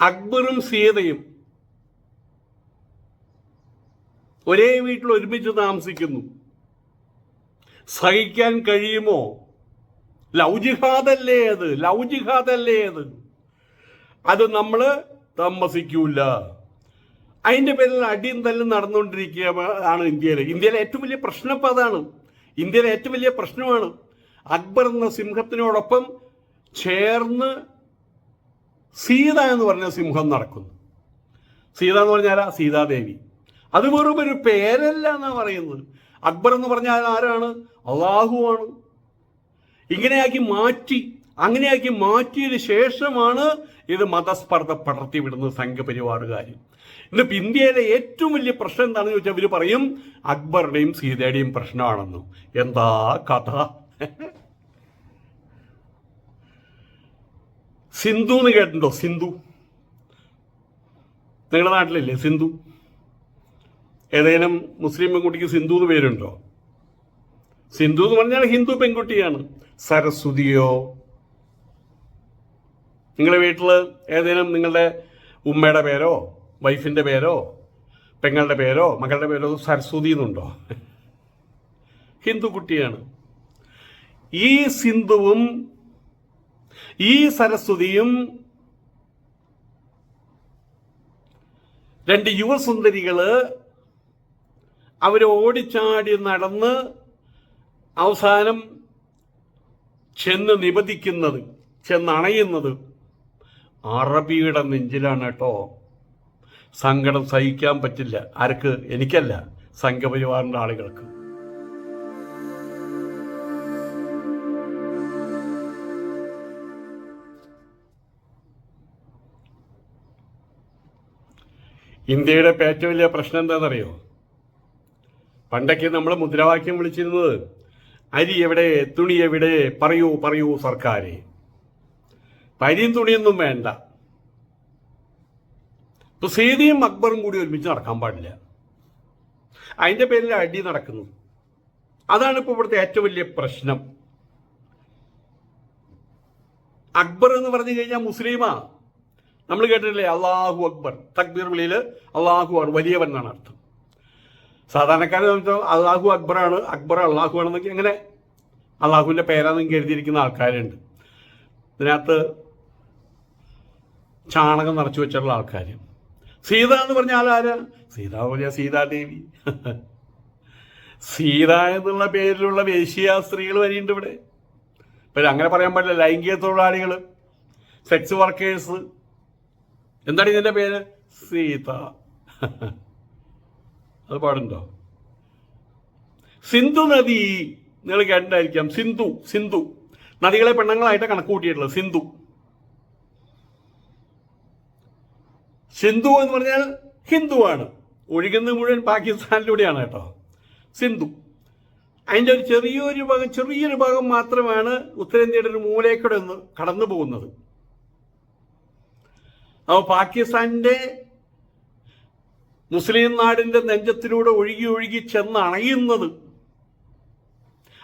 അക്ബറും സീതയും ഒരേ വീട്ടിൽ ഒരുമിച്ച് താമസിക്കുന്നു. സഹിക്കാൻ കഴിയുമോ? ലൗജിഹാദല്ലേ അത്? ലൗജിഹാദല്ലേ അത്? അത് നമ്മൾ താമസിക്കൂല. അതിന്റെ പേരിൽ അടിയും തല്ലും നടന്നുകൊണ്ടിരിക്കുക ആണ് ഇന്ത്യയിൽ ഇന്ത്യയിലെ ഏറ്റവും വലിയ പ്രശ്നം ഇപ്പം അതാണ്. ഇന്ത്യയിലെ ഏറ്റവും വലിയ പ്രശ്നമാണ് അക്ബർ എന്ന സിംഹത്തിനോടൊപ്പം ചേർന്ന് സീത എന്ന് പറഞ്ഞ സിംഹം നടക്കുന്നു. സീത എന്ന് പറഞ്ഞാൽ സീതാദേവി. അത് വെറും ഒരു പേരല്ല എന്നാ പറയുന്നത്. അക്ബർ എന്ന് പറഞ്ഞാൽ ആരാണ്? അള്ളാഹുവാണ് ഇങ്ങനെയാക്കി മാറ്റി അങ്ങനെയാക്കി മാറ്റിയതിന് ശേഷമാണ് ഇത് മതസ്പർദ്ധ പടർത്തി വിടുന്നത് സംഘപരിവാറുകാർ ഇന്നിപ്പോൾ ഇന്ത്യയിലെ ഏറ്റവും വലിയ പ്രശ്നം എന്താണെന്ന് ചോദിച്ചാൽ ഇവർ പറയും അക്ബറുടെയും സീതയുടെയും പ്രശ്നമാണെന്ന്. എന്താ കഥ? സിന്ധു എന്ന് കേട്ടിട്ടുണ്ടോ? സിന്ധു. നിങ്ങളുടെ നാട്ടിലില്ലേ സിന്ധു? ഏതെങ്കിലും മുസ്ലിം പെൺകുട്ടിക്ക് സിന്ധു എന്ന് പേരുണ്ടോ? സിന്ധു എന്ന് പറഞ്ഞാൽ ഹിന്ദു പെൺകുട്ടിയാണ്. സരസ്വതിയോ? നിങ്ങളുടെ വീട്ടിൽ ഏതെങ്കിലും നിങ്ങളുടെ ഉമ്മയുടെ പേരോ? വൈഫിന്റെ പേരോ? പെങ്ങളുടെ പേരോ? മകളുടെ പേരോ? സരസ്വതി എന്നുണ്ടോ? ഹിന്ദു കുട്ടിയാണ്. ഈ സിന്ധുവും ഈ സരസ്വതിയും രണ്ട് യുവസുന്ദരികൾ അവരെ ഓടിച്ചാടി നടന്ന് അവസാനം ചെന്ന് നിബദിക്കുന്നത് ചെന്നണയുന്നത് അറബിയുടെ നെഞ്ചിലാണ് കേട്ടോ. സങ്കടം സഹിക്കാൻ പറ്റില്ല. ആർക്ക്? എനിക്കല്ല. സംഘപരിവാറിന്റെ ആളുകൾക്ക്. ഇന്ത്യയുടെ ഏറ്റവും വലിയ പ്രശ്നം എന്താണെന്നറിയോ? പണ്ടൊക്കെ നമ്മൾ മുദ്രാവാക്യം വിളിച്ചിരുന്നത് അരി എവിടെ തുണി എവിടെ പറയൂ പറയൂ സർക്കാരെ. പരിയും തുണിയൊന്നും വേണ്ട. ഇപ്പൊ സീതിയും അക്ബറും കൂടി ഒരുമിച്ച് നടക്കാൻ പാടില്ല. അതിന്റെ പേരിൽ അടി നടക്കുന്നു. അതാണ് ഇപ്പോൾ ഇവിടുത്തെ ഏറ്റവും വലിയ പ്രശ്നം. അക്ബർ എന്ന് പറഞ്ഞു കഴിഞ്ഞാൽ മുസ്ലിമാ. നമ്മൾ കേട്ടിട്ടില്ലേ? അള്ളാഹു അക്ബർ. തക്ബീർ വിളിയിൽ അള്ളാഹു ആണ് വലിയവൻ എന്നാണ് അർത്ഥം. സാധാരണക്കാരെ അള്ളാഹു അക്ബറാണ് അക്ബർ അള്ളാഹു ആണെന്നൊക്കെ എങ്ങനെ അള്ളാഹുവിന്റെ പേരാണെന്ന് കരുതിയിരിക്കുന്ന ആൾക്കാരുണ്ട്. ഇതിനകത്ത് ചാണകം നിറച്ചു വെച്ചിട്ടുള്ള ആൾക്കാർ സീത എന്ന് പറഞ്ഞാൽ ആരാ? സീത പറഞ്ഞാൽ സീതാദേവി സീത എന്നുള്ള പേരിലുള്ള വേശ്യ സ്ത്രീകൾ വരെയുണ്ട് ഇവിടെ. ഇപ്പം അങ്ങനെ പറയാൻ പറ്റില്ല ലൈംഗിക തൊഴിലാളികൾ സെക്സ് വർക്കേഴ്സ് എന്താണ് ഇതിന്റെ പേര്? സീത. അത് പാടുണ്ടോ? സിന്ധു നദി. നിങ്ങൾ കേട്ടിട്ടായിരിക്കാം സിന്ധു സിന്ധു. നദികളെ പെണ്ണുങ്ങളായിട്ട് കണക്ക് കൂട്ടിയിട്ടുള്ളത് സിന്ധു. സിന്ധു എന്ന് പറഞ്ഞാൽ ഹിന്ദുവാണ്. ഒഴുകുന്നത് മുഴുവൻ പാകിസ്ഥാനിലൂടെയാണ് കേട്ടോ. സിന്ധു. അതിന്റെ ഒരു ചെറിയൊരു ഭാഗം ചെറിയൊരു ഭാഗം മാത്രമാണ് ഉത്തരേന്ത്യയുടെ ഒരു മൂലേക്കൂടെ ഒന്ന് കടന്നു പോകുന്നത് അപ്പോൾ പാകിസ്ഥാന്റെ മുസ്ലിം നാടിന്റെ നെഞ്ചത്തിലൂടെ ഒഴുകി ഒഴുകി ചെന്ന് അണയുന്നത്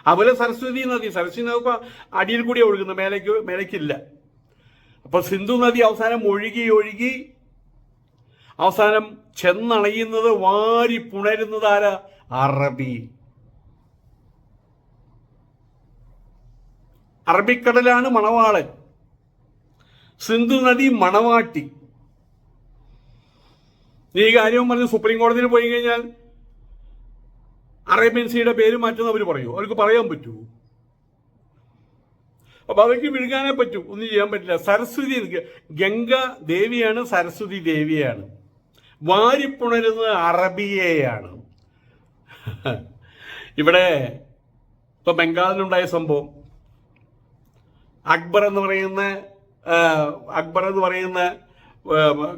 അതുപോലെ സരസ്വതി നദി. സരസ്വതി നദി ഇപ്പൊ അടിയിൽ കൂടി ഒഴുകുന്നു മേലേക്ക് മേലേക്കില്ല. അപ്പൊ സിന്ധു നദി അവസാനം ഒഴുകി ഒഴുകി അവസാനം ചെന്നണയുന്നത് വാരി പുണരുന്നത് ആരാ? അറബി. അറബിക്കടലാണ് മണവാളൻ. സിന്ധു നദി മണവാട്ടി ഈ കാര്യവും പറഞ്ഞ് സുപ്രീം കോടതിയിൽ പോയി കഴിഞ്ഞാൽ അറേബ്യൻ സീയുടെ പേര് മാറ്റുന്ന അവർ പറയൂ. അവർക്ക് പറയാൻ പറ്റൂ. അപ്പൊ അവർക്ക് വിഴുങ്ങാനേ പറ്റൂ. ഒന്നും ചെയ്യാൻ പറ്റില്ല. സരസ്വതി ഗംഗ ദേവിയാണ് സരസ്വതി ദേവിയാണ്. വാരിപ്പുണരുന്നത് അറബിയെയാണ്. ഇവിടെ ഇപ്പൊ ബംഗാളിലുണ്ടായ സംഭവം. അക്ബർ എന്ന് പറയുന്ന അക്ബർ എന്ന് പറയുന്ന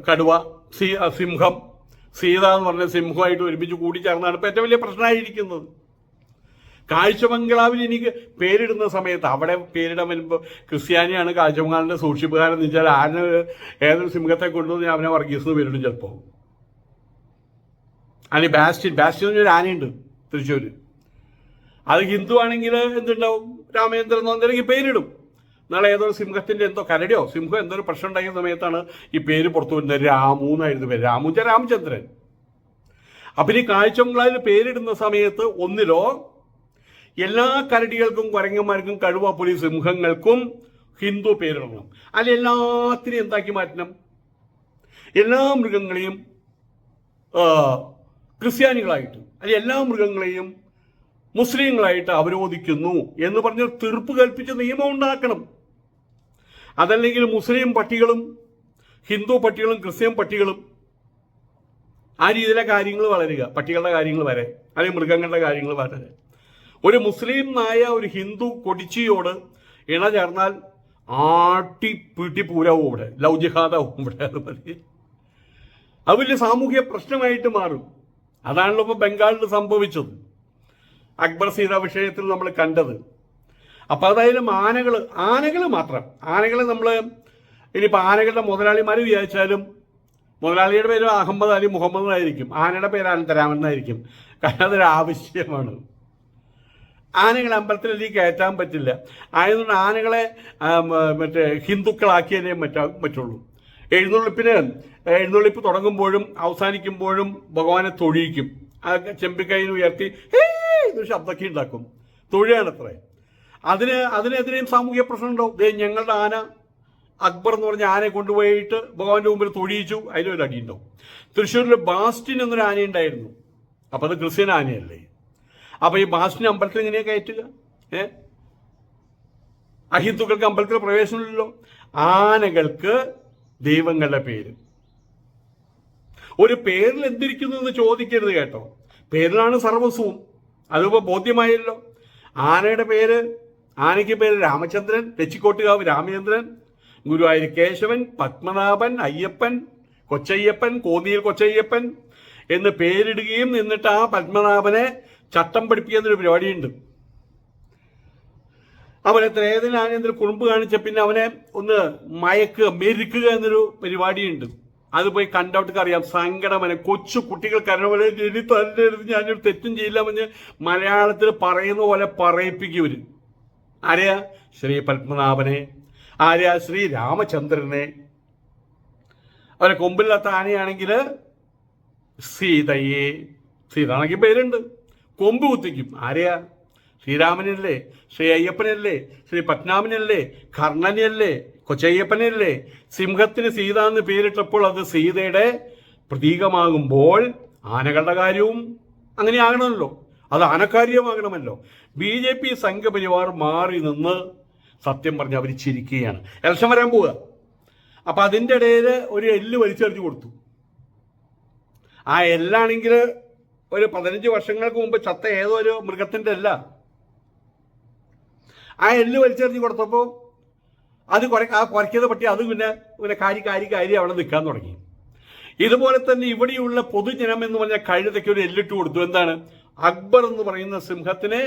കടുവ സി സിംഹം സീത എന്ന് പറഞ്ഞ സിംഹമായിട്ട് ഒരുമിച്ച് കൂടിച്ചേർന്നാണ് ഇപ്പം ഏറ്റവും വലിയ പ്രശ്നമായിരിക്കുന്നത്. കാഴ്ച ബംഗ്ലാവിൽ എനിക്ക് പേരിടുന്ന സമയത്ത് അവിടെ പേരിടാൻ വരുമ്പോൾ ക്രിസ്ത്യാനിയാണ് കാഴ്ച സൂക്ഷിപ്പുകാരൻ സൂക്ഷിപ്പുകാരെന്ന് വെച്ചാൽ ആരും ഏതൊരു സിംഹത്തെ കൊണ്ടുവന്ന് അവനെ വർഗീസ് എന്ന് പേരിടും ചിലപ്പോൾ അല്ലെങ്കിൽ ബാസ്റ്റിൻ ബാസ്റ്റിൻ എന്ന് ഒരു ആനയുണ്ട് തൃശ്ശൂർ അത് ഹിന്ദു ആണെങ്കിൽ എന്തുണ്ടാവും? രാമചന്ദ്രൻ എന്ന് പേരിടും. നാളെ ഏതോ സിംഹത്തിന്റെ എന്തോ കരടിയോ? സിംഹം എന്തോ പ്രശ്നം ഉണ്ടായ സമയത്താണ് ഈ പേര് പുറത്തു വരുന്നത്. രാമു എന്നായിരുന്നു പേര്. രാമുച്ച രാമചന്ദ്രൻ. അപ്പൊ ഈ കാഴ്ചബംഗ്ലാവിൽ പേരിടുന്ന സമയത്ത് ഒന്നിലോ എല്ലാ കരടികൾക്കും കുരങ്ങന്മാർക്കും കഴുവാപ്പുലി സിംഹങ്ങൾക്കും ഹിന്ദു പേരിടണം. അല്ല എല്ലാത്തിനെയും എന്താക്കി മാറ്റണം? എല്ലാ മൃഗങ്ങളെയും ക്രിസ്ത്യാനികളായിട്ട് അല്ലെ എല്ലാ മൃഗങ്ങളെയും മുസ്ലിങ്ങളായിട്ട് അവരോധിക്കുന്നു എന്ന് പറഞ്ഞ് തീർപ്പ് കൽപ്പിച്ച നിയമം ഉണ്ടാക്കണം. അതല്ലെങ്കിൽ മുസ്ലിം പട്ടികളും ഹിന്ദു പട്ടികളും ക്രിസ്ത്യൻ പട്ടികളും ആ രീതിയിലെ കാര്യങ്ങൾ വളരുക. പട്ടികളുടെ കാര്യങ്ങൾ വരെ. അല്ലെങ്കിൽ മൃഗങ്ങളുടെ കാര്യങ്ങൾ വരെ. ഒരു മുസ്ലിം നായ ഒരു ഹിന്ദു കൊടിച്ചിയോട് ഇണ ചേർന്നാൽ ആട്ടി പീട്ടി പൂരാവും ഇവിടെ ലവ് ഇവിടെ അത് മതി. അത് വലിയ സാമൂഹ്യ പ്രശ്നമായിട്ട് മാറും. അതാണല്ലോ ഇപ്പോൾ ബംഗാളിൽ സംഭവിച്ചത്. അക്ബർ സീത വിഷയത്തിൽ നമ്മൾ കണ്ടത്. അപ്പോൾ അതായാലും ആനകൾ ആനകൾ മാത്രം. ആനകൾ നമ്മൾ ഇനിയിപ്പോൾ ആനകളുടെ മുതലാളിമാർ വിചാരിച്ചാലും മുതലാളിയുടെ പേര് അഹമ്മദ് അലി മുഹമ്മദ് ആയിരിക്കും. ആനയുടെ പേര് അനന്തരാമൻ എന്നായിരിക്കും. കാരണം അതൊരു ആവശ്യമാണ്. ആനകളെ അമ്പലത്തിലേക്ക് കയറ്റാൻ പറ്റില്ല. ആയതുകൊണ്ട് ആനകളെ മറ്റേ ഹിന്ദുക്കളാക്കിയതേ പറ്റാ പറ്റുള്ളൂ എഴുന്നള്ളിപ്പിന് എഴുന്നള്ളിപ്പ് തുടങ്ങുമ്പോഴും അവസാനിക്കുമ്പോഴും ഭഗവാനെ തൊഴിയിക്കും. ആ ചെമ്പിക്കൈയിൽ ഉയർത്തി എന്നൊരു ശബ്ദമൊക്കെ ഉണ്ടാക്കും. തൊഴിയാണത്രേ. അതിന് അതിനെതിരെയും സാമൂഹ്യ പ്രശ്നമുണ്ടോ ദേ ഞങ്ങളുടെ ആന അക്ബർ എന്ന് പറഞ്ഞ ആനയെ കൊണ്ടുപോയിട്ട് ഭഗവാന്റെ മുമ്പിൽ തൊഴിയിച്ചു. അതിലൊരു അടിയുണ്ടാവും. തൃശ്ശൂരിൽ ബാസ്റ്റിൻ എന്നൊരു ആന ഉണ്ടായിരുന്നു അപ്പോൾ അത് ക്രിസ്ത്യൻ ആനയല്ലേ? അപ്പോൾ ഈ ബാസ്റ്റിൻ അമ്പലത്തിൽ എങ്ങനെയാ കയറ്റുക? ഏ? അഹിന്ദുക്കൾക്ക് അമ്പലത്തിൽ പ്രവേശനമില്ലല്ലോ. ആനകൾക്ക് ദൈവങ്ങളുടെ പേര്. ഒരു പേരിൽ എന്തിരിക്കുന്നു എന്ന് ചോദിക്കരുത് കേട്ടോ. പേരിലാണ് സർവസ്വവും അതിപ്പോ ബോധ്യമായല്ലോ. ആനയുടെ പേര് ആനയ്ക്ക് പേര് രാമചന്ദ്രൻ തെച്ചിക്കോട്ടുകാവ് രാമചന്ദ്രൻ ഗുരുവായൂർ കേശവൻ പത്മനാഭൻ അയ്യപ്പൻ കൊച്ചയ്യപ്പൻ കോന്നിയിൽ കൊച്ചയ്യപ്പൻ എന്ന് പേരിടുകയും എന്നിട്ട് ആ പത്മനാഭനെ ചട്ടം പഠിപ്പിക്കുന്നൊരു പരിപാടിയുണ്ട്. അവനെ ത്രേതനാനേന്ദ്ര കുറുമ്പ് കാണിച്ച പിന്നെ അവനെ ഒന്ന് മയക്കുക മെരുക്കുക എന്നൊരു പരിപാടിയുണ്ട്. അത് പോയി കണ്ടവർക്ക് അറിയാം. സങ്കടമന കൊച്ചു കുട്ടികൾ ഇനി തല്ലരുത് ഞാനൊരു തെറ്റും ചെയ്യില്ല മലയാളത്തിൽ പറയുന്ന പോലെ പറയിപ്പിക്കുവര് ആരെയാ? ശ്രീ പത്മനാഭനെ. ആരെയാ? ശ്രീ രാമചന്ദ്രനെ. അവരെ കൊമ്പില്ലാത്ത ആനയാണെങ്കിൽ സീതയെ. സീതാണെങ്കിൽ പേരുണ്ട്. കൊമ്പ് കുത്തിക്കും. ആരെയാ? ശ്രീരാമനല്ലേ? ശ്രീ അയ്യപ്പനല്ലേ? ശ്രീ പത്മനാഭനല്ലേ? കർണനല്ലേ? കൊച്ചയ്യപ്പനല്ലേ? സിംഹത്തിന് സീത എന്ന് പേരിട്ടപ്പോൾ അത് സീതയുടെ പ്രതീകമാകുമ്പോൾ ആനകളുടെ കാര്യവും അങ്ങനെ ആകണമല്ലോ. അത് അനക്കാര്യമാകണമല്ലോ ബി ജെ പി സംഘപരിവാർ മാറി നിന്ന് സത്യം പറഞ്ഞ് അവർ ചിരിക്കുകയാണ്. ഇലക്ഷൻ വരാൻ പോവുക. അപ്പൊ അതിന്റെ ഇടയിൽ ഒരു എല്ല് വലിച്ചെറിഞ്ഞു കൊടുത്തു. ആ എല്ലാണെങ്കിൽ ഒരു പതിനഞ്ച് വർഷങ്ങൾക്ക് മുമ്പ് ചത്ത ഏതോ ഒരു മൃഗത്തിന്റെ അല്ല. ആ എല്ല് വലിച്ചെറിഞ്ഞു കൊടുത്തപ്പോൾ അത് കുറെ ആ കുറയ്ക്കത് പറ്റി അത് പിന്നെ പിന്നെ കാരി കാരി കാരി അവിടെ നിൽക്കാൻ തുടങ്ങി. ഇതുപോലെ തന്നെ ഇവിടെയുള്ള പൊതുജനം എന്ന് പറഞ്ഞാൽ കഴുതയ്ക്ക് ഒരു എല്ലിട്ട് കൊടുത്തു. എന്താണ്? അക്ബർ എന്ന് പറയുന്ന സിംഹത്തിനെ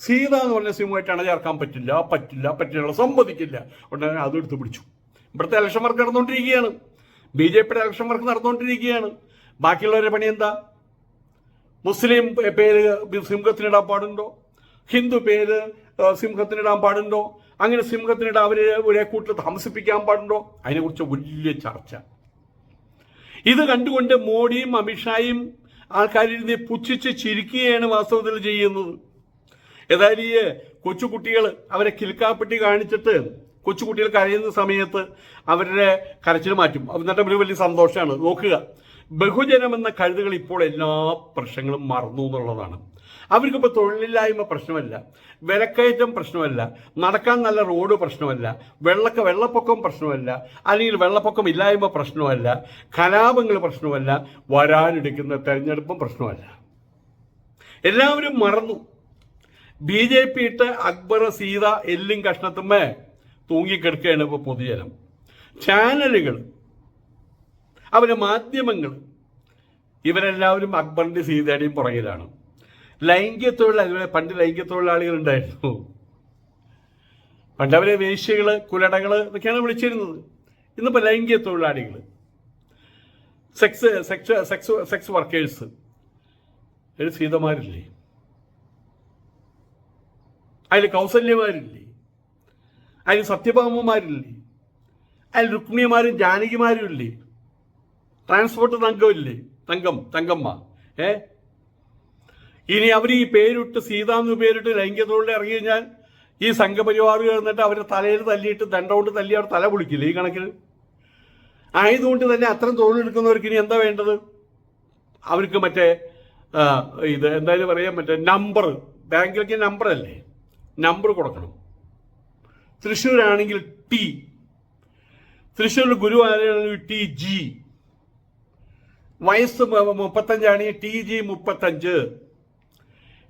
സീത എന്ന് പറഞ്ഞ സിംഹമായിട്ട് അണചേർക്കാൻ പറ്റില്ല പറ്റില്ല പറ്റില്ല സമ്മതിക്കില്ല. ഉടനെ അത് പിടിച്ചു. ഇവിടുത്തെ ഇലക്ഷൻ വർക്ക് നടന്നുകൊണ്ടിരിക്കുകയാണ്. ബി ജെ പിയുടെ ഇലക്ഷൻ വർക്ക് നടന്നുകൊണ്ടിരിക്കുകയാണ്. ബാക്കിയുള്ളവരുടെ പണി എന്താ? മുസ്ലിം പേര് സിംഹത്തിനിടാൻ പാടുണ്ടോ? ഹിന്ദു പേര് സിംഹത്തിനിടാൻ പാടുണ്ടോ? അങ്ങനെ സിംഹത്തിനിടാൻ അവരെ ഒരേ കൂട്ടിൽ താമസിപ്പിക്കാൻ പാടുണ്ടോ? അതിനെക്കുറിച്ച് വലിയ ചർച്ച. ഇത് കണ്ടുകൊണ്ട് മോഡിയും അമിത്ഷായും ആൾക്കാരിരുന്ന് പുച്ഛിച്ച് ചിരിക്കുകയാണ് വാസ്തവത്തിൽ ചെയ്യുന്നത്. ഏതായാലും ഈ കൊച്ചുകുട്ടികൾ അവരെ കിൽക്കാപ്പെട്ടി കാണിച്ചിട്ട് കൊച്ചുകുട്ടികൾ കരയുന്ന സമയത്ത് അവരുടെ കരച്ചിൽ മാറ്റും. എന്നിട്ട് ഒരു വലിയ സന്തോഷമാണ്. നോക്കുക. ബഹുജനം എന്ന കഴുതുകൾ ഇപ്പോൾ എല്ലാ പ്രശ്നങ്ങളും മറന്നു എന്നുള്ളതാണ്. അവർക്കിപ്പോൾ തൊഴിലില്ലായ്മ പ്രശ്നമല്ല വിലക്കയറ്റം പ്രശ്നമല്ല നടക്കാൻ നല്ല റോഡ് പ്രശ്നമല്ല വെള്ളക്ക വെള്ളപ്പൊക്കം പ്രശ്നമല്ല അല്ലെങ്കിൽ വെള്ളപ്പൊക്കം ഇല്ലായ്മ പ്രശ്നമല്ല കലാപങ്ങൾ പ്രശ്നമല്ല വരാനിരിക്കുന്ന തെരഞ്ഞെടുപ്പും പ്രശ്നമല്ല. എല്ലാവരും മറന്നു. ബി ജെ പി ഇട്ട് അക്ബർ സീത എല്ലും കഷ്ണത്തുമ്മേ തൂങ്ങിക്കിടക്കുകയാണ് ഇപ്പോൾ പൊതുജനം. ചാനലുകൾ അവരെ മാധ്യമങ്ങൾ ഇവരെല്ലാവരും അക്ബറിന്റെ സീതയുടെയും പുറകിലാണ്. ലൈംഗിക തൊഴിലാളികൾ പണ്ട് ലൈംഗിക തൊഴിലാളികൾ ഉണ്ടായിരുന്നു പണ്ട് അവരെ വേശ്യകൾ കുലടകൾ എന്നൊക്കെയാണ് വിളിച്ചിരുന്നത്. ഇന്നിപ്പോൾ ലൈംഗിക തൊഴിലാളികൾ sex sex sex sex workers. ഒരു സീതമാരില്ലേ? അതിൽ കൗസല്യമാരില്ലേ അതിൽ സത്യഭാമമാരില്ലേ അതിൽ രുക്മിണിമാരും ജാനകിമാരും ഇല്ലേ? ട്രാൻസ്പോർട്ട് തങ്കമില്ലേ തങ്കം തങ്കമ്മ. ഏ? ഇനി അവർ ഈ പേരിട്ട് സീത എന്ന് പേരിട്ട് ലൈംഗികതയോടെ ഇറങ്ങി കഴിഞ്ഞാൽ ഈ സംഘപരിവാറുകൾ എന്നിട്ട് അവരെ തലയിൽ തല്ലിയിട്ട് ദണ്ട കൊണ്ട് തല്ലി അവർ തല പൊളിക്കില്ല ഈ കണക്കിന്? ആയതുകൊണ്ട് തന്നെ അത്തരം തോന്നിയെടുക്കുന്നവർക്ക് ഇനി എന്താ വേണ്ടത്? അവർക്ക് മറ്റേ ഇത് എന്തായാലും പറയാം മറ്റേ നമ്പർ ബാങ്കിലേക്ക് നമ്പർ അല്ലേ? നമ്പർ കൊടുക്കണം. തൃശ്ശൂരാണെങ്കിൽ ടി. തൃശ്ശൂരിൽ ഗുരുവായൂരാണെങ്കിൽ ടി ജി. വയസ്സ് മുപ്പത്തഞ്ചാണെങ്കിൽ ടി ജി മുപ്പത്തഞ്ച്.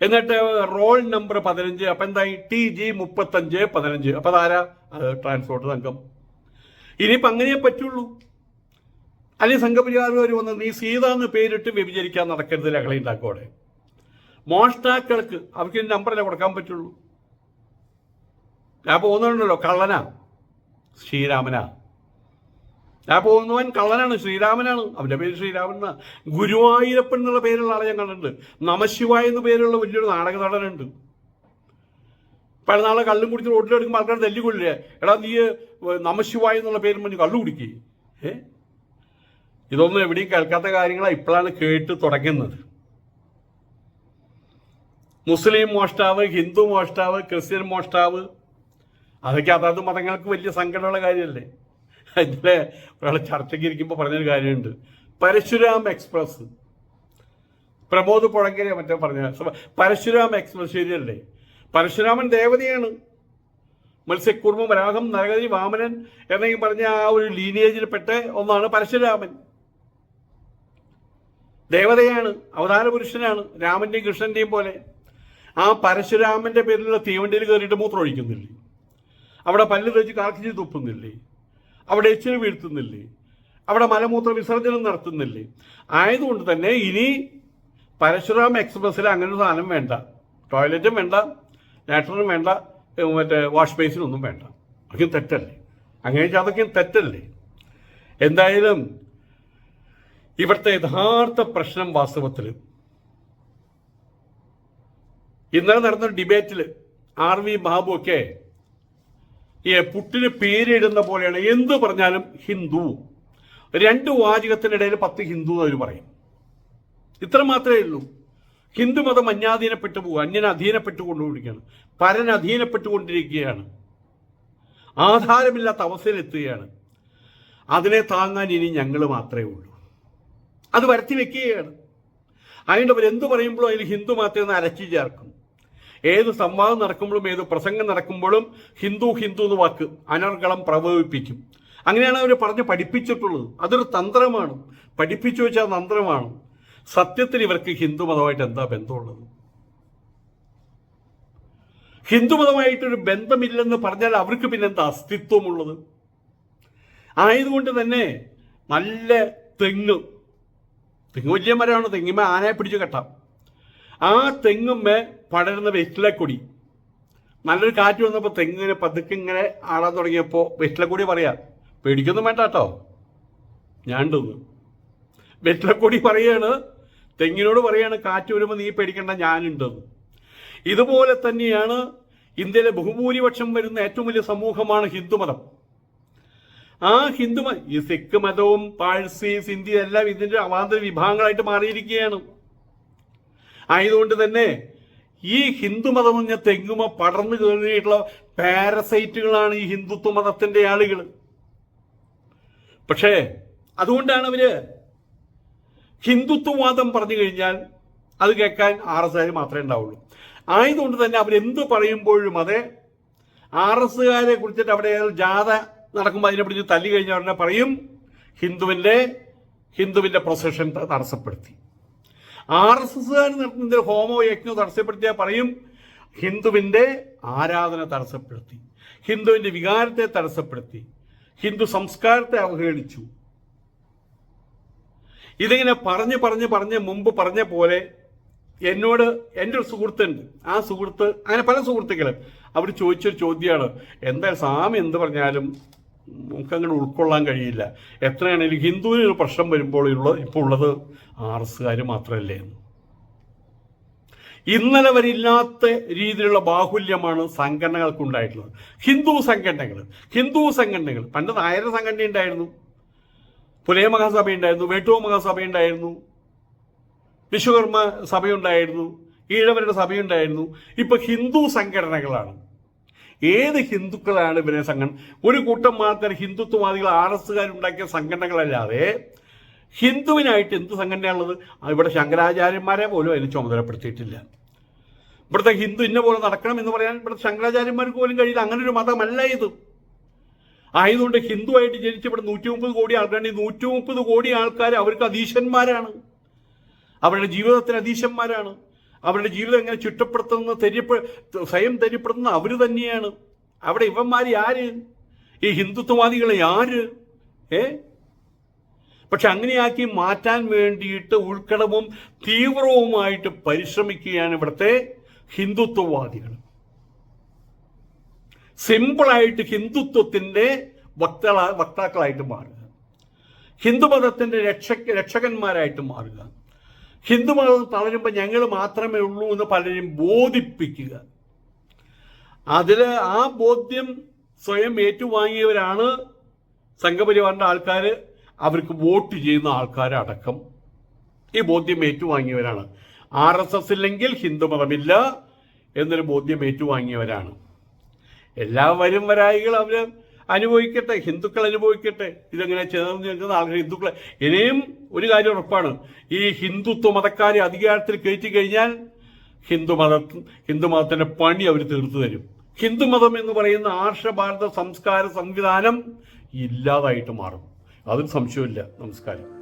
എന്നിട്ട് റോൾ നമ്പർ പതിനഞ്ച് അപ്പൊ എന്തായി? ടി ജി മുപ്പത്തഞ്ച് പതിനഞ്ച്. അപ്പൊ അതാരാ അത് ട്രാൻസ്പോർട്ട് സംഘം. ഇനിയിപ്പോ അങ്ങനെയേ പറ്റുള്ളൂ. അല്ലെങ്കിൽ സംഘപരിവാറുകാർ വന്ന് നീ സീത എന്ന് പേരിട്ട് വ്യഭിചരിക്കാൻ നടക്കരുത് ലഹളി ഉണ്ടാക്കോടെ മോഷ്ടാക്കൾക്ക് അവർക്ക് നമ്പറല്ലേ കൊടുക്കാൻ പറ്റുള്ളൂ. ഞാൻ പോകുന്നുണ്ടല്ലോ കള്ളനാ ശ്രീരാമനാ. ഞാൻ പോകുന്നവൻ കള്ളനാണ് ശ്രീരാമനാണ്. അവന്റെ പേര് ശ്രീരാമൻ എന്നാ. ഗുരുവായൂരപ്പൻ എന്നുള്ള പേരുള്ള ആളെ ഞാൻ കണ്ടിട്ടുണ്ട്. നമശിവായ എന്ന പേരുള്ള വലിയൊരു നാടക നടനുണ്ട് പല നാളെ കള്ളും കുടിച്ച് റോഡിലെടുക്കുമ്പോൾ ആൾക്കാർ തല്ലിക്കൊള്ളില്ലേ എടാ നീ നമശിവായ എന്നുള്ള പേരും പറഞ്ഞ് കള്ളു കുടിക്കേ. ഇതൊന്നും എവിടെയും കേൾക്കാത്ത കാര്യങ്ങളാണ് ഇപ്പോഴാണ് കേട്ട് തുടങ്ങുന്നത്. മുസ്ലിം മോഷ്ടാവ് ഹിന്ദു മോഷ്ടാവ് ക്രിസ്ത്യൻ മോഷ്ടാവ് അതൊക്കെ അതാത് മതങ്ങൾക്ക് വലിയ സങ്കടമുള്ള കാര്യമല്ലേ? ഇന്നലെ ഒരാൾ ചർച്ചയ്ക്ക് ഇരിക്കുമ്പോൾ പറഞ്ഞൊരു കാര്യമുണ്ട്. പരശുരാം എക്സ്പ്രസ് പ്രമോദ് പുഴങ്കര മറ്റേ പറഞ്ഞ പരശുരാം എക്സ്പ്രസ് ശരിയല്ലേ? പരശുരാമൻ ദേവതയാണ്. മത്സ്യക്കുർമ്മ വരാഹം നരകതി വാമനൻ എന്നൊക്കെ പറഞ്ഞ ആ ഒരു ലീനിയേജിൽപ്പെട്ട ഒന്നാണ് പരശുരാമൻ. ദേവതയാണ് അവതാര പുരുഷനാണ് രാമന്റെയും കൃഷ്ണന്റെയും പോലെ. ആ പരശുരാമന്റെ പേരിലുള്ള തീവണ്ടിയിൽ കയറിയിട്ട് മൂത്രം ഒഴിക്കുന്നില്ലേ അവിടെ പല്ല് തേച്ച് കാർക്കിച്ച് തുപ്പുന്നില്ലേ? അവിടെ എച്ചിന് വീഴ്ത്തുന്നില്ലേ? അവിടെ മലമൂത്ര വിസർജനം നടത്തുന്നില്ലേ? ആയതുകൊണ്ട് തന്നെ ഇനി പരശുരാം എക്സ്പ്രസ്സിൽ അങ്ങനെ ഒരു സാധനം വേണ്ട. ടോയ്ലറ്റും വേണ്ട ലാറ്ററിനും വേണ്ട മറ്റേ വാഷ് ബേസിനൊന്നും വേണ്ട. അതൊക്കെ തെറ്റല്ലേ? അങ്ങനെ വെച്ചാൽ അതൊക്കെ തെറ്റല്ലേ? എന്തായാലും ഇവിടുത്തെ യഥാർത്ഥ പ്രശ്നം വാസ്തവത്തിൽ ഇന്നലെ നടന്ന ഡിബേറ്റിൽ ആർ വി ബാബു ഒക്കെ പുട്ടിന് പേരിടുന്ന പോലെയാണ്. എന്ത് പറഞ്ഞാലും ഹിന്ദു. രണ്ട് വാചകത്തിനിടയിൽ പത്ത് ഹിന്ദു അവർ പറയും. ഇത്ര മാത്രമേ ഉള്ളൂ. ഹിന്ദു ഹിന്ദുമതം അന്യാധീനപ്പെട്ടു പോകുക അന്യന് അധീനപ്പെട്ടുകൊണ്ടിരിക്കുകയാണ് പരൻ അധീനപ്പെട്ടുകൊണ്ടിരിക്കുകയാണ് ആധാരമില്ലാത്ത അവസ്ഥയിലെത്തുകയാണ് അതിനെ താങ്ങാൻ ഇനി ഞങ്ങൾ മാത്രമേ ഉള്ളൂ. അത് വരുത്തി വെക്കുകയാണ്. അതുകൊണ്ട് അവരെന്ത് പറയുമ്പോഴും അതിൽ ഹിന്ദു മാത്രമേ ഒന്ന് അരച്ചു ചേർക്കും. ഏത് സംവാദം നടക്കുമ്പോഴും ഏത് പ്രസംഗം നടക്കുമ്പോഴും ഹിന്ദു ഹിന്ദു എന്ന് വാക്ക് അനർഗളം പ്രഭവിപ്പിക്കും അങ്ങനെയാണ് അവർ പറഞ്ഞ് പഠിപ്പിച്ചിട്ടുള്ളത്. അതൊരു തന്ത്രമാണ്. പഠിപ്പിച്ചു വെച്ചാൽ തന്ത്രമാണ്. സത്യത്തിൽ ഇവർക്ക് ഹിന്ദു മതമായിട്ട് എന്താ ബന്ധമുള്ളത്? ഹിന്ദുമതമായിട്ടൊരു ബന്ധമില്ലെന്ന് പറഞ്ഞാൽ അവർക്ക് പിന്നെ എന്താ അസ്തിത്വമുള്ളത്? ആയതുകൊണ്ട് തന്നെ നല്ല തെങ്ങ്. തെങ്ങ് വലിയ മരമാണ് തെങ്ങിമ ആനയെ പിടിച്ചു കെട്ടാം. ആ തെങ്ങുമ്മേ പടരുന്ന വെറ്റിലക്കൊടി നല്ലൊരു കാറ്റ് വന്നപ്പോൾ തെങ്ങിങ്ങനെ പതുക്കെ ഇങ്ങനെ ആടാൻ തുടങ്ങിയപ്പോൾ വെറ്റിലക്കൊടി പറയാം പേടിക്കൊന്നും വേണ്ട കേട്ടോ ഞാൻ തിന്നു. വെറ്റിലക്കൊടി പറയാണ് തെങ്ങിനോട് പറയാണ് കാറ്റ് വരുമ്പോൾ നീ പേടിക്കേണ്ട ഞാനുണ്ടെന്ന് ഇതുപോലെ തന്നെയാണ് ഇന്ത്യയിലെ ബഹുഭൂരിപക്ഷം വരുന്ന ഏറ്റവും വലിയ സമൂഹമാണ് ഹിന്ദുമതം ആ ഹിന്ദുമതം ഈ സിഖ് മതവും പാഴ്സി സിന്ധി എല്ലാം ഇതിന്റെ അവാന്തര വിഭാഗങ്ങളായിട്ട് മാറിയിരിക്കുകയാണ്. ആയതുകൊണ്ട് തന്നെ ഈ ഹിന്ദു എന്ന തെങ്ങുമ പടർന്നു കയറിയിട്ടുള്ള പാരസൈറ്റുകളാണ് ഈ ഹിന്ദുത്വ മതത്തിന്റെ ആളുകൾ. പക്ഷേ അതുകൊണ്ടാണ് അവർ ഹിന്ദുത്വവാദം പറഞ്ഞു കഴിഞ്ഞാൽ അത് കേൾക്കാൻ ആർ എസ് ആര് മാത്രമേ ഉണ്ടാവുള്ളൂ. ആയതുകൊണ്ട് തന്നെ അവരെന്ത് പറയുമ്പോഴും അതെ ആർ എസ്സുകാരെ കുറിച്ചിട്ട് അവിടെ ജാഥ നടക്കുമ്പോൾ അതിനെ പിടിച്ച് തല്ലി കഴിഞ്ഞ ഉടനെ പറയും ഹിന്ദുവിന്റെ ഹിന്ദുവിന്റെ പ്രൊസഷൻ തടസ്സപ്പെടുത്തി. ആർ എസ് എസ്സുകാർ ഹോമോ യജ്ഞം തടസ്സപ്പെടുത്തിയാൽ പറയും ഹിന്ദുവിന്റെ ആരാധന തടസ്സപ്പെടുത്തി ഹിന്ദുവിന്റെ വികാരത്തെ തടസ്സപ്പെടുത്തി ഹിന്ദു സംസ്കാരത്തെ അവഹേളിച്ചു. ഇതിങ്ങനെ പറഞ്ഞ് പറഞ്ഞ് പറഞ്ഞ് മുമ്പ് പറഞ്ഞ പോലെ എന്നോട് എന്റെ ഒരു സുഹൃത്തുണ്ട് ആ സുഹൃത്ത് അങ്ങനെ പല സുഹൃത്തുക്കളും അവർ ചോദിച്ചൊരു ചോദ്യമാണ് എന്താ സ്വാമി എന്ത് പറഞ്ഞാലും നമുക്ക് അങ്ങോട്ട് ഉൾക്കൊള്ളാൻ കഴിയില്ല. എത്രയാണെങ്കിലും ഹിന്ദുവിന് ഒരു പ്രശ്നം വരുമ്പോൾ ഉള്ള ഇപ്പോൾ ഉള്ളത് ആർ എസ്സുകാർ മാത്രമല്ലേ ഇന്നലെ വരെ ഇല്ലാത്ത രീതിയിലുള്ള ബാഹുല്യമാണ് സംഘടനകൾക്കുണ്ടായിട്ടുള്ളത്. ഹിന്ദു സംഘടനകൾ ഹിന്ദു സംഘടനകൾ. പണ്ട് നായര സംഘടന ഉണ്ടായിരുന്നു. പുലയ മഹാസഭ ഉണ്ടായിരുന്നു വേട്ടുവ മഹാസഭ ഉണ്ടായിരുന്നു വിശ്വകർമ്മ സഭയുണ്ടായിരുന്നു ഈഴവരുടെ സഭയുണ്ടായിരുന്നു ഇപ്പൊ ഹിന്ദു സംഘടനകളാണ്. ഏത് ഹിന്ദുക്കളാണ് ഇവരെ സംഘടന ഒരു കൂട്ടം മാത്രം ഹിന്ദുത്വവാദികൾ ആർ എസ്സുകാരുണ്ടാക്കിയ സംഘടനകളല്ലാതെ ഹിന്ദുവിനായിട്ട് എന്ത് സംഘടനയാണുള്ളത്? ഇവിടെ ശങ്കരാചാര്യന്മാരെ പോലും അതിന് ചുമതലപ്പെടുത്തിയിട്ടില്ല. ഇവിടുത്തെ ഹിന്ദു ഇന്ന പോലെ നടക്കണം എന്ന് പറയാൻ ഇവിടുത്തെ ശങ്കരാചാര്യന്മാർക്ക് പോലും കഴിയില്ല. അങ്ങനെ ഒരു മതമല്ല ഇത്. ആയതുകൊണ്ട് ഹിന്ദുവായിട്ട് ജനിച്ച ഇവിടെ നൂറ്റി മുപ്പത് കോടി ആൾക്കാരുണ്ട്. ഈ നൂറ്റി മുപ്പത് കോടി ആൾക്കാർ അവർക്ക് അധീശന്മാരാണ് അവരുടെ ജീവിതത്തിന് അതീശന്മാരാണ്. അവരുടെ ജീവിതം എങ്ങനെ ചുറ്റപ്പെടുത്തുന്ന തെര്യപ്പെ സ്വയം തെര്യപ്പെടുത്തുന്ന അവർ തന്നെയാണ്. അവിടെ ഇവന്മാർ ആര്? ഈ ഹിന്ദുത്വവാദികളെ ആര്? ഏ? പക്ഷെ അങ്ങനെയാക്കി മാറ്റാൻ വേണ്ടിയിട്ട് ഉൾക്കടവും തീവ്രവുമായിട്ട് പരിശ്രമിക്കുകയാണ് ഇവിടുത്തെ ഹിന്ദുത്വവാദികൾ. സിമ്പിളായിട്ട് ഹിന്ദുത്വത്തിന്റെ വക്താ വക്താക്കളായിട്ട് മാറുക. ഹിന്ദുമതത്തിന്റെ രക്ഷ രക്ഷകന്മാരായിട്ട് മാറുക. ഹിന്ദുമതം തളരുമ്പോൾ ഞങ്ങൾ മാത്രമേ ഉള്ളൂ എന്ന് പലരും ബോധിപ്പിക്കുക. അതിൽ ആ ബോധ്യം സ്വയം ഏറ്റുവാങ്ങിയവരാണ് സംഘപരിവാറിന്റെ ആൾക്കാർ. അവർക്ക് വോട്ട് ചെയ്യുന്ന ആൾക്കാരടക്കം ഈ ബോധ്യം ഏറ്റുവാങ്ങിയവരാണ്. ആർ എസ് എസ് ഇല്ലെങ്കിൽ ഹിന്ദുമതമില്ല എന്നൊരു ബോധ്യം ഏറ്റുവാങ്ങിയവരാണ്. എല്ലാ വരും വരായികൾ അവർ അനുഭവിക്കട്ടെ ഹിന്ദുക്കൾ അനുഭവിക്കട്ടെ. ഇതെങ്ങനെ ചേർന്ന് നിൽക്കുന്ന ആൾക്കാർ ഹിന്ദുക്കളെ. ഇനിയും ഒരു കാര്യം ഉറപ്പാണ്. ഈ ഹിന്ദുത്വ മതക്കാരെ അധികാരത്തിൽ കയറ്റി കഴിഞ്ഞാൽ ഹിന്ദു മത ഹിന്ദു മതത്തിന്റെ പണി അവർ തീർത്തു തരും. ഹിന്ദുമതം എന്ന് പറയുന്ന ആർഷഭാരത സംസ്കാര സംവിധാനം ഇല്ലാതായിട്ട് മാറും. അതിന് സംശയമില്ല നമസ്കാരം.